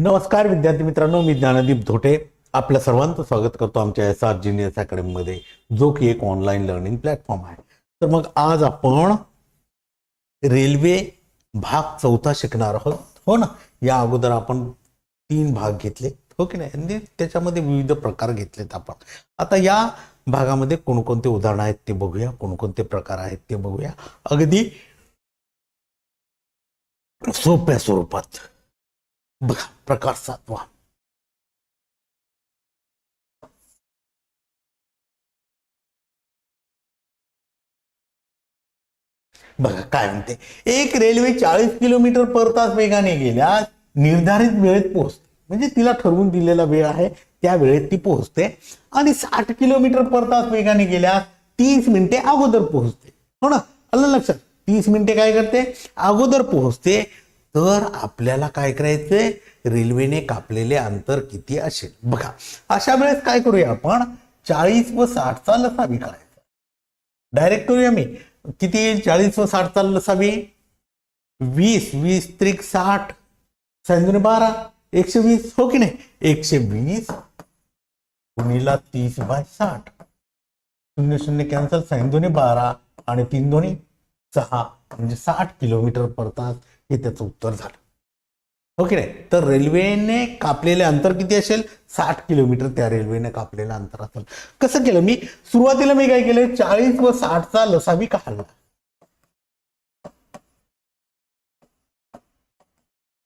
नमस्कार विद्यार्थी मित्रांनो मी ज्ञानदीप धोटे. आपल्या सर्वांचं स्वागत करतो आमच्या एस आर जिनियस अकॅडमीमध्ये जो की एक ऑनलाईन लर्निंग प्लॅटफॉर्म आहे. तर मग आज आपण रेल्वे भाग चौथा शिकणार आहोत हो ना? या अगोदर आपण तीन भाग घेतले हो की नाही? आणि त्याच्यामध्ये विविध प्रकार घेतलेत आपण. आता या भागामध्ये कोणकोणते उदाहरणं आहेत ते बघूया कोणकोणते प्रकार आहेत ते बघूया. अगदी सोप्या स्वरूपात. बघा प्रकार सातवा. बघा काय म्हणते? एक रेल्वे चाळीस किलोमीटर पर तास वेगाने गेल्यास निर्धारित वेळेत पोहोचते. म्हणजे तिला ठरवून दिलेला वेळ आहे त्या वेळेत ती पोहोचते. आणि साठ किलोमीटर पर तास वेगाने गेल्यास तीस मिनिटे अगोदर पोहोचते. हो ना? आलं लक्षात? तीस मिनिटे काय करते? अगोदर पोहोचते. तर आपल्याला काय करायचंय? रेल्वेने कापलेले अंतर किती असेल? बघा अशा वेळेस काय करूया आपण? चाळीस व साठचा लसावी काढायचा. डायरेक्ट करूया मी. किती येईल? चाळीस व साठचा लसावी? वीस वीस त्रिक साठ. सैंदुने बारा. एकशे वीस. हो की नाही? एकशे वीस गुणीला तीस बाय साठ. शून्य शून्य कॅन्सल. सैंदोने बारा आणि तीन दोन्ही सहा म्हणजे साठ किलोमीटर पर तास हे त्याचं उत्तर झालं. ओके नाही? तर रेल्वेने कापलेले अंतर किती असेल? साठ किलोमीटर त्या रेल्वेने कापलेलं अंतर असेल. कसं केलं? मी सुरुवातीला मी काय केलं? चाळीस व साठचा लसावी काढला.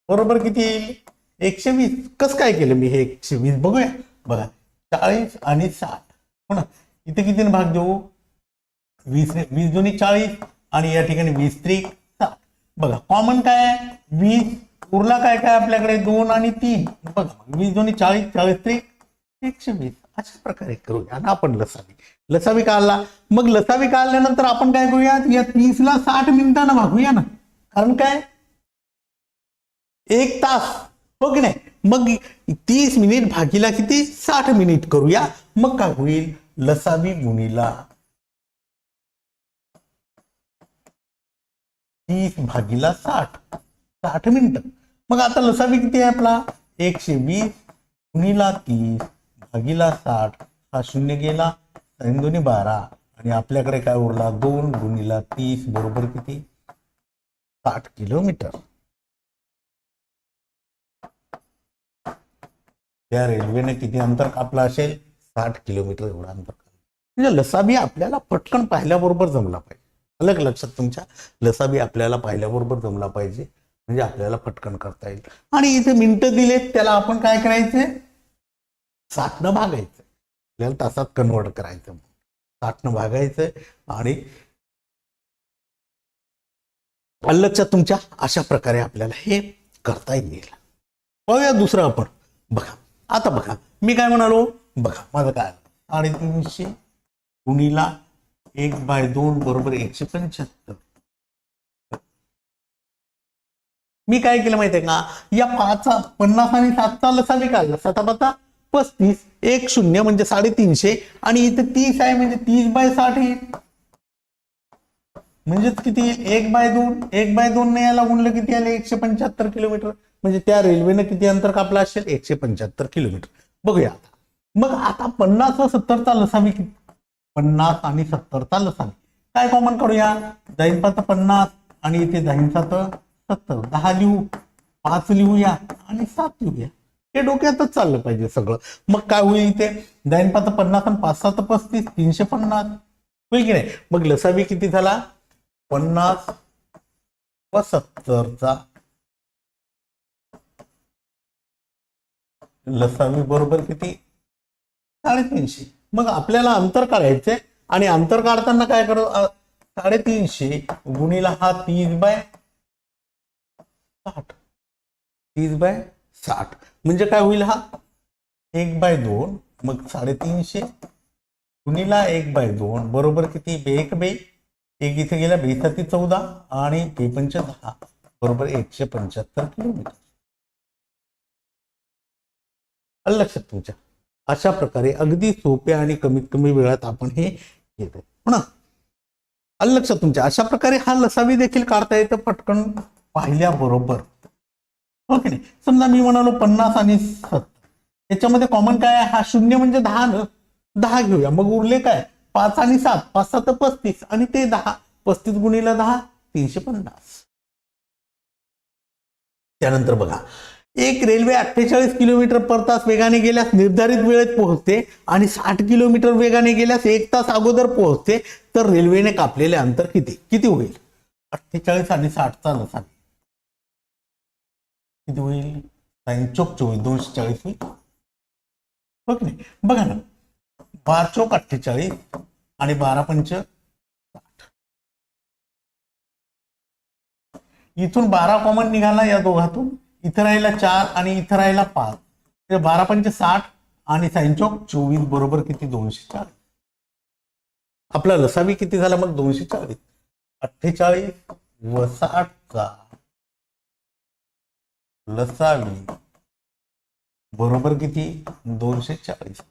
बरोबर किती येईल? एकशे वीस. कसं काय केलं मी हे एकशे वीस? बघूया. बघा. चाळीस आणि साठ. हो ना? इथे कितीने भाग देऊ? वीस वीस दोन्ही चाळीस. आणि या ठिकाणी वीस त्रिक बघा कॉमन काय आहे? वीस उरला काय काय आपल्याकडे? दोन आणि तीन. बघा वीस दोन्ही चाळीस चाळीस त्रिक एकशे वीस. अशा प्रकारे करूया. ना आपण लसावी. लसावी काढला मग लसावी काढल्यानंतर आपण काय करूया या तीसला साठ मिनिटांना भागूया ना. कारण काय? एक तास. हो की नाही? मग तीस मिनिट भागीला किती? साठ मिनिट करूया. मग काय होईल? लसावी गुणीला तीस भागीला साठ. साठ मिनिट. मग आता लसावी किती आहे आपला? एकशे वीस गुणीला तीस भागीला साठ. हा शून्य गेला. आणि दोन्ही बारा. आणि आपल्याकडे काय उरला? दोन गुणीला तीस बरोबर किती? साठ किलोमीटर. त्या रेल्वेने किती अंतर कापलं असेल? साठ किलोमीटर एवढा अंतर म्हणजे लसाबी आपल्याला पटकन पाहिल्याबरोबर जमला पाहिजे. अलग लक्षात तुमच्या लसाबी आपल्याला पाहिल्याबरोबर जमला पाहिजे. म्हणजे आपल्याला पटकन करता येईल. आणि इथे मिनटं दिलेत त्याला आपण काय करायचंय साठनं भागायचं. आपल्याला तासात कन्वर्ट करायचं साठनं भागायचं आणि लक्षात तुमच्या अशा प्रकारे आपल्याला हे करता येईल. पाहूया दुसरं आपण. बघा. आता बघा. मी काय म्हणालो? बघा. माझं काय साडेतीनशे गुणीला एक बाय दोन बरोबर एकशे पंच्याहत्तर. मी काय केलं माहितीये का? या पाच पन्नास आणि सातचा लसा काढला साता पाता पस्तीस एक शून्य म्हणजे साडेतीनशे आणि इथे तीस आहे म्हणजे तीस बाय साठ येईल म्हणजेच किती? येईल एक बाय दोन एक बाय दोन ने याला गुणलं किती आले? एकशे पंच्याहत्तर किलोमीटर. म्हणजे त्या रेल्वेनं किती अंतर कापलं असेल? एकशे पंच्याहत्तर किलोमीटर. बघूया आता. मग आता पन्नास व सत्तरचा लसावी किती? पन्नास आणि सत्तरचा लसावी काय कॉमन करूया? जाईन पन्नास आणि इथे जाईन सात सत्तर. दहा लिहू पाच लिहूया आणि सात लिहूया. हे डोक्यातच चाललं पाहिजे सगळं. मग काय होईल इथे? जाईन पाच पन्नास आणि पाच सात पस्तीस तीनशे पन्नास. होईल की नाही? मग लसावी किती झाला? पन्नास व सत्तरचा लसावी बरोबर किती? साडेतीनशे. मग आपल्याला अंतर काढायचंय आणि अंतर काढताना काय करू साडेतीनशे गुणीला हा तीस बाय साठ. तीस बाय साठ. म्हणजे काय होईल हा? एक बाय दोन मग साडेतीनशे गुणीला एक बाय दोन बरोबर किती? बे एक बे. एक इथे गेला बेसाती चौदा आणि बेपंच दहा बरोबर एकशे पंच्याहत्तर किलोमीटर. लक्षात तुमच्या? अशा प्रकारे अगदी सोप्या आणि कमीत कमी वेळात आपण हे घेतो. हो ना? आलं लक्षात तुमच्या? अशा प्रकारे हा लसावी देखील काढता येतं पटकन पाहिल्याबरोबर. हो ओके नाही? समजा मी म्हणालो पन्नास आणि सत्तर. याच्यामध्ये कॉमन काय आहे? हा शून्य म्हणजे दहा न दहा घेऊया. मग उरले काय? पाच आणि सात. पाच सात पस्तीस. आणि ते दहा. पस्तीस गुणिले दहा तीनशे पन्नास. त्यानंतर बघा. एक रेल्वे अठ्ठेचाळीस किलोमीटर पर तास वेगाने गेल्यास निर्धारित वेळेत पोहोचते आणि साठ किलोमीटर वेगाने गेल्यास एक तास अगोदर पोहोचते तर रेल्वेने कापलेले अंतर किती? किती होईल? अठ्ठेचाळीस आणि साठचा लसा किती होईल? साईन चोवीस दोनशे चाळीस होईल. हो बघा ना. बार चौक अठ्ठेचाळीस आणि बारा पंच इथून बारा कॉमन निघाला या दोघातून. इथं राहिला चार आणि इथं राहिला पाच. तर बारा पंच साठ आणि साईन चोवीस बरोबर किती? दोनशे चाळीस. आपला लसावी किती झाला? मग दोनशे चाळीस. अठ्ठेचाळीस व साठचा. लसावी बरोबर किती? दोनशे चाळीस.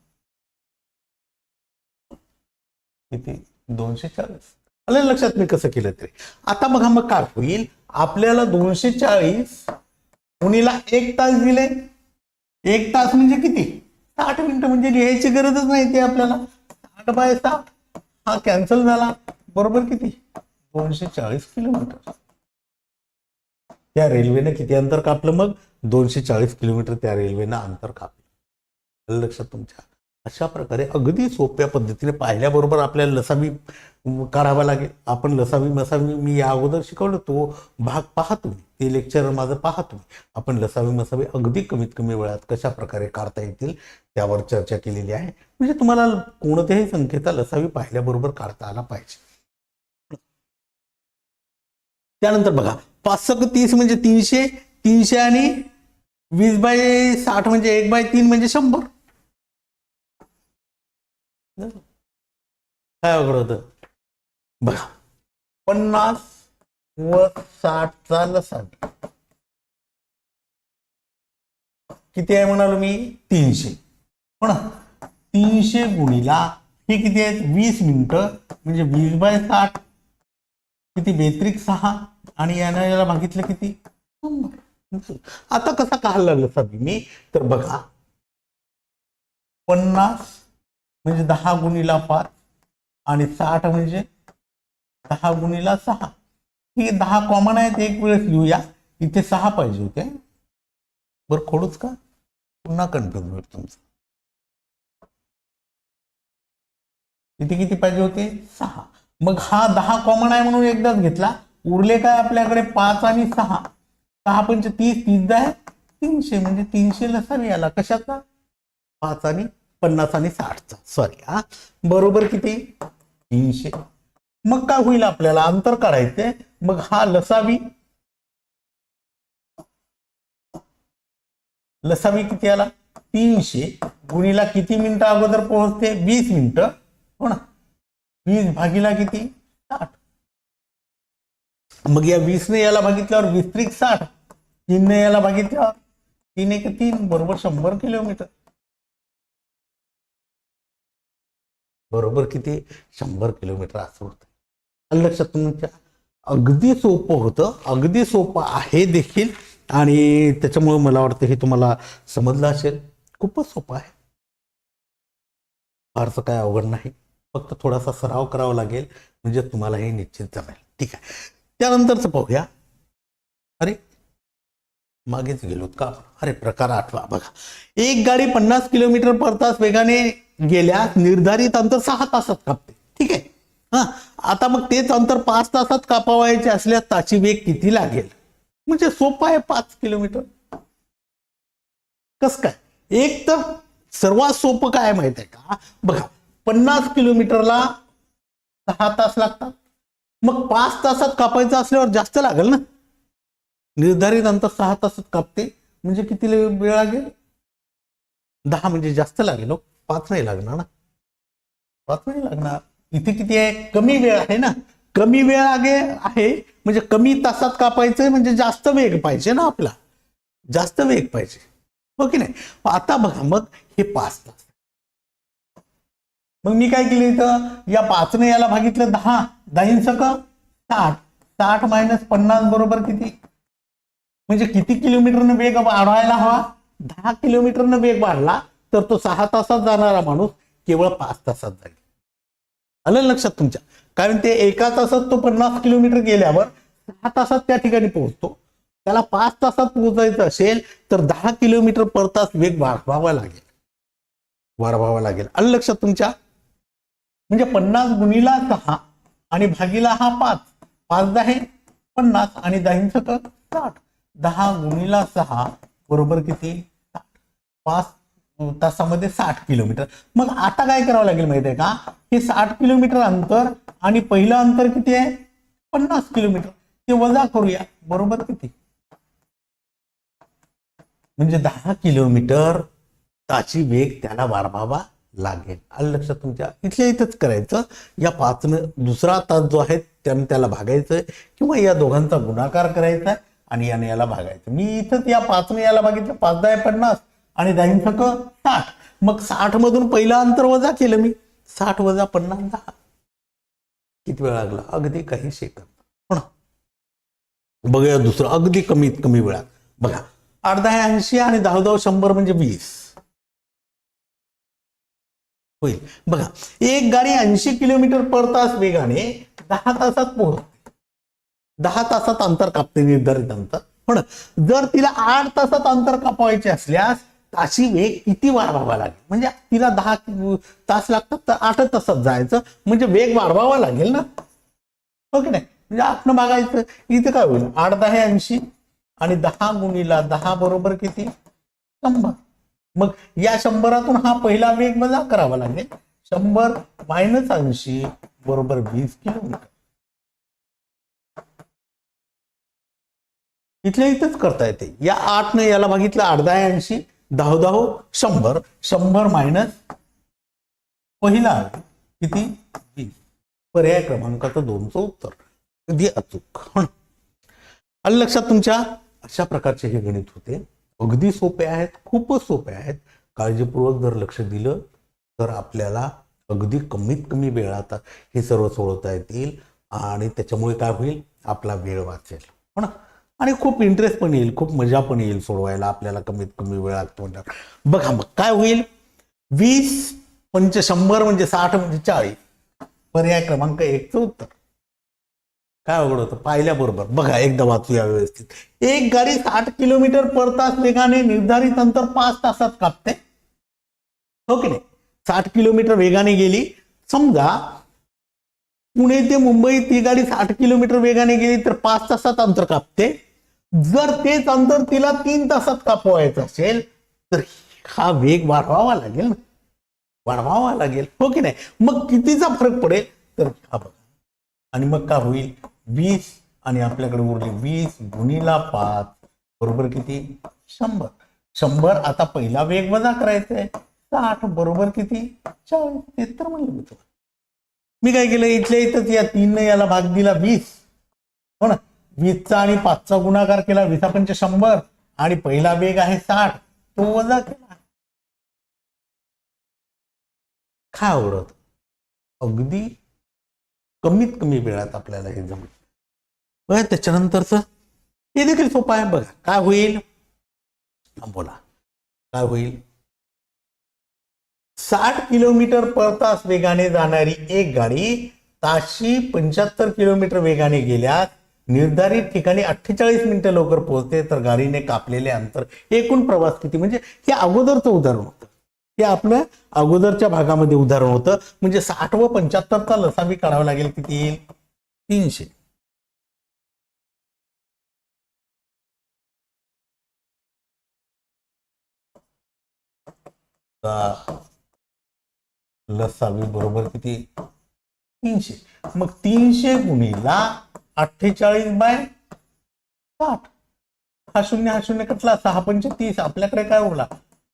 किती? दोनशे चाळीस. आलं लक्षात मी कसं केलं तरी आता बघा मग काय होईल? आपल्याला दोनशे चाळीस उनीला एक तास दिले. एक तास म्हणजे किती? साठ मिनिटं म्हणजे लिहायची गरजच नाही ते आपल्याला. साठ बाय साठ. हा कॅन्सल झाला. बरोबर किती? दोनशे चाळीस किलोमीटर त्या रेल्वेने किती अंतर कापलं मग? दोनशे चाळीस किलोमीटर त्या रेल्वेनं अंतर कापलं. लक्षात तुमच्या? अशा प्रकारे अगदी सोप्या पद्धतीने पाहिल्याबरोबर आपल्याला लसावी काढावा लागेल. आपण लसावी मसावी मी या अगोदर शिकवलं तो भाग पाहतो तुम्ही. ते लेक्चर माझं पाहतो तुम्ही. आपण लसावी मसावी अगदी कमीत कमी वेळात कशा प्रकारे काढता येतील त्यावर चर्चा केलेली आहे. म्हणजे तुम्हाला कोणत्याही संख्येचा लसावी पाहिल्याबरोबर काढता आला पाहिजे. त्यानंतर बघा पाच तीस म्हणजे तीनशे तीनशे आणि वीस बाय साठ म्हणजे एक बाय तीन म्हणजे शंभर. काय अवघड होतं? बघा. पन्नास व साठचा लसावी किती आहे म्हणालो मी? तीनशे. हो पण तीनशे गुणीला हे किती आहेत? वीस मिनिटं. म्हणजे वीस बाय साठ किती? बेत्रिक सहा. आणि यानं याला मागितलं किती? आता कसा काढला लसावी मी? तर बघा. पन्नास म्हणजे दहा गुणीला पाच आणि साठ म्हणजे दहा गुणीला सहा. ही दहा कॉमन आहेत एक वेळेस लिहूया. इथे सहा पाहिजे होते. बरं खोडूच का? पुन्हा कन्फ्युज होईल तुमचं. इथे किती पाहिजे होते? सहा. मग हा दहा कॉमन आहे म्हणून एकदाच घेतला. उरले काय आपल्याकडे? पाच आणि सहा. सहा पंच तीस तीसदा आहे. तीनशे म्हणजे तीनशे लसावी आला. कशाचा पाच आणि पन्नास आणि साठचा. सॉरी हा. बरोबर किती? तीनशे. मग काय होईल आपल्याला? अंतर काढायचे. मग हा लसावी. लसावी किती आला? तीनशे. गुणीला किती मिनिटं अगोदर पोहोचते? वीस मिनिटं. हो ना? वीस भागीला किती? साठ. मग या वीसने याला भागितल्यावर वीस त्रिक साठ. तीनने याला भागितल्यावर तीन एक तीन. बरोबर शंभर किलोमीटर. बरोबर किती? शंभर किलोमीटर असं होतं. लक्षात तुमच्या म्हणजे अगदी सोपं होतं अगदी सोपं आहे देखील. आणि त्याच्यामुळे मला वाटतं हे तुम्हाला समजलं असेल. खूपच सोपं आहे. फारसं काय अवघड नाही. फक्त थोडासा सराव करावा लागेल. म्हणजे तुम्हाला हे निश्चित जमेल. ठीक आहे. त्यानंतरच पाहूया. अरे मागेच गेलोत का अरे प्रकार आठवा. बघा. एक गाडी पन्नास किलोमीटर पर तास वेगाने गेल्यास निर्धारित अंतर सहा तासात कापते. ठीक आहे? हा. आता मग तेच अंतर पाच तासात कापावायचे असल्यास ताची वेग किती लागेल? म्हणजे सोपं आहे पाच किलोमीटर. कस काय? एक तर सर्वात सोपं काय माहीत आहे का? बघा पन्नास किलोमीटरला सहा तास लागतात. मग पाच तासात कापायचं असल्यावर जास्त लागेल ना? निर्धारित अंतर सहा तासात कापते. म्हणजे किती वेळ लागेल? दहा म्हणजे जास्त लागेल हो. पाच नाही लागणार ना? पाच नाही लागणार. इथे किती आहे? कमी वेळ आहे ना? कमी वेळ आगे आहे. म्हणजे कमी तासात कापायचंय म्हणजे जास्त वेग पाहिजे ना आपला. जास्त वेग पाहिजे. हो की नाही? आता बघा मग हे पाच तास. मग मी काय केलं इथं? या पाचने याला भागितलं दहा. दहीन सक? साठ. साठ मायनस पन्नास बरोबर किती? म्हणजे किती किलोमीटरनं वेग वाढवायला हवा? दहा किलोमीटरनं वेग वाढला. तर तो सहा तासात जाणारा माणूस केवळ पाच तासात जाईल. आलं लक्षात तुमच्या? कारण ते एका तासात तो पन्नास किलोमीटर गेल्यावर सहा तासात त्या ठिकाणी पोहोचतो. त्याला पाच तासात पोहोचायचं असेल तर दहा किलोमीटर पर तास वेग वाढवावा लागेल. वाढवावा लागेल. आलं लक्षात तुमच्या? म्हणजे पन्नास गुणीला सहा आणि भागीला हा पाच. पाच दहा पन्नास आणि दहाच साठ. दहा गुणीला सहा बरोबर किती? साठ. पाच तासामध्ये साठ किलोमीटर. मग आता काय करावं लागेल माहिती आहे का? हे साठ किलोमीटर अंतर आणि पहिलं अंतर किती आहे? पन्नास किलोमीटर. ते वजा करूया. बरोबर किती? म्हणजे दहा किलोमीटर. ताची वेग त्याला वाढवावा लागेल. आलं लक्षात तुमच्या? इथल्या इथंच करायचं. या पाचनं दुसरा तास जो आहे त्यानं त्याला भागायचं किंवा या दोघांचा गुणाकार करायचा आणि याने याला भागायचं. मी इथंच या पाचनं याला भागितलं. पाच दहा पन्नास. आणि दहा साठ. मग साठ मधून पहिलं अंतर वजा केलं मी. साठ वजा पन्नास दहा. किती वेळ लागला? अगदी काही सेकंद. हो पण बघूया दुसरं. अगदी कमीत कमी वेळात बघा. आठ दहा ऐंशी आणि दहा दहा शंभर म्हणजे वीस. होईल. बघा. एक गाडी ऐंशी किलोमीटर पर तास वेगाने दहा तासात पोहोचते. दहा तासात अंतर कापते निर्धारित अंतर. हो पण जर तिला आठ तासात अंतर कापवायचे असल्यास ताशी वेग किती वाढवावा लागेल. म्हणजे तिला दहा तास लागतात तर आठ तासात जायचं. म्हणजे वेग वाढवावा लागेल ना? ओके नाही? म्हणजे आपण बघायचं इथं काय होईल? आठ दहा ऐंशी आणि दहा गुणीला दहा बरोबर किती? शंभर. मग या शंभरातून हा पहिला वेग वजा करावा लागेल. शंभर मायनस ऐंशी बरोबर वीस किलोमीटर. इथल्या इथंच करता येते. या आठ ने याला बघितलं आठ दहा ऐंशी. दहा दहा शंभर. शंभर मायनस पहिला किती? वीस. पर्याय क्रमांकाचं दोनचं उत्तर. अगदी अचूक. हो आणि आलं लक्षात तुमच्या अशा प्रकारचे हे गणित होते. अगदी सोपे आहेत खूपच सोपे आहेत. काळजीपूर्वक जर लक्ष दिलं तर आपल्याला अगदी कमीत कमी वेळात हे सर्व सोडवता येतील आणि त्याच्यामुळे काय होईल? आपला वेळ वाचेल. हो ना? आणि खूप इंटरेस्ट पण येईल खूप मजा पण येईल सोडवायला आपल्याला कमीत कमी वेळ लागतो म्हणजे बघा मग काय होईल? वीस पंच शंभर म्हणजे साठ म्हणजे चाळीस. पर्याय क्रमांक एकचं उत्तर. काय अवघड होतं? पाहिल्याबरोबर. बघा एकदा वाचूया व्यवस्थित. एक गाडी साठ किलोमीटर पर तास वेगाने निर्धारित अंतर पाच तासात कापते. हो की नाही? साठ किलोमीटर वेगाने गेली. समजा पुणे ते मुंबई ती गाडी साठ किलोमीटर वेगाने गेली तर पाच तासात अंतर कापते. जर तेच अंतर तिला तीन तासात कापवायचं असेल तर हा वेग वाढवावा लागेल ना. वाढवावा लागेल. हो की नाही? मग कितीचा फरक पडेल? तर हा बघा. आणि मग काय होईल? वीस आणि आपल्याकडे उरले वीस गुणीला पाच. बरोबर किती? शंभर. शंभर आता पहिला वेग वजा करायचा आहे. साठ बरोबर किती? चाळीस. ते तर म्हणलं मी तुला मी काय केलं? इथल्या इथंच या तीनने याला भाग दिला वीस. हो ना? वीसचा आणि पाचचा गुणाकार केला वीसा पंच शंभर आणि पहिला वेग आहे साठ तो वजा केला. काय आवडत अगदी कमीत कमी वेळात आपल्याला हे जमेल. बघा त्याच्यानंतरच हे देखील सोपं आहे बघा. काय होईल? बोला. काय होईल? साठ किलोमीटर पर तास वेगाने जाणारी एक गाडी ताशी पंच्याहत्तर किलोमीटर वेगाने गेल्यास निर्धारित ठिकाणी अठ्ठेचाळीस मिनिटं लवकर पोहोचते तर गाडीने कापलेले अंतर एकूण प्रवास किती? म्हणजे हे अगोदरचं उदाहरण होतं. हे आपल्या अगोदरच्या भागामध्ये उदाहरण होतं. म्हणजे साठ व पंच्याहत्तरचा लसावी काढावा लागेल किती येईल? तीनशे. लसावी बरोबर किती? तीनशे. मग तीनशे गुणीला अठ्ठेचाळीस बाय साठ. हा शून्य हा शून्य कटला सहा पंच तीस. आपल्याकडे काय उरला?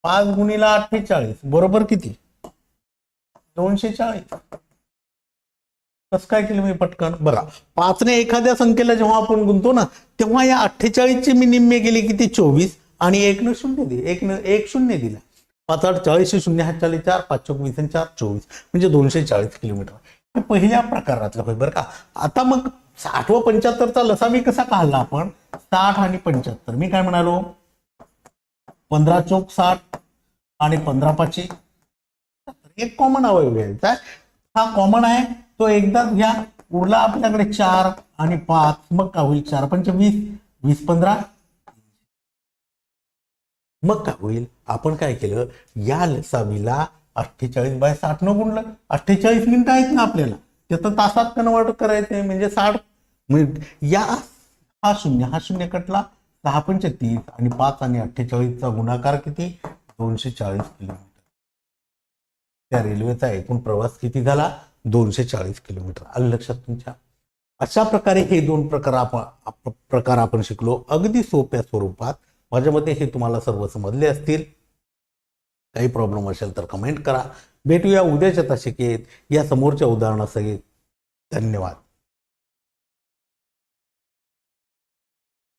पाच गुणीला अठ्ठेचाळीस. बरोबर किती? दोनशे चाळीस. कसं काय केलं मी पटकन? बघा पाचने एखाद्या संख्येला जेव्हा आपण गुंतो ना तेव्हा या अठ्ठेचाळीसचे मी निम्मे गेले किती? चोवीस. आणि एक न शून्य दिली. एक एक शून्य दिला. पाच आठ चाळीसशे शून्य हा चाळीस चार पाच चोवीस आणि चार चोवीस. म्हणजे दोनशे चाळीस किलोमीटर. हे पहिल्या प्रकारातलं होय बरं का? आता मग साठ व पंच्याहत्तरचा लसावी कसा काढला आपण? साठ आणि पंच्याहत्तर. मी काय म्हणालो? पंधरा चौक साठ आणि पंधरा पाचशे. एक कॉमन अवयव घ्यायचा हा कॉमन आहे. तो एकदाच घ्या उरला आपल्याकडे चार आणि पाच. मग का होईल? चार पंच वीस. वीस पंधरा. मग का होईल? आपण काय केलं? या लसावीला अठ्ठेचाळीस बाय साठ न गुणलं. अठ्ठेचाळीस मिनिटं आहेत ना आपल्याला. त्याचं तासात कन्वर्ट करायचंय म्हणजे साठ या हा शून्य हा शून्य कटला सहा पंच तीस आणि पाच आणि अठ्ठेचाळीसचा गुणाकार किती? दोनशे चाळीस किलोमीटर. त्या रेल्वेचा एकूण प्रवास किती झाला? दोनशे चाळीस किलोमीटर. आलं लक्षात तुमच्या? अशा प्रकारे हे दोन प्रकार आपण प्रकार आपण शिकलो. अगदी सोप्या स्वरूपात. माझ्या मते हे तुम्हाला सर्व समजले असतील. काही प्रॉब्लेम असेल तर कमेंट करा. भेटूया उद्याच्या तासिकेत. या समोरच्या उदाहरणासहित धन्यवाद.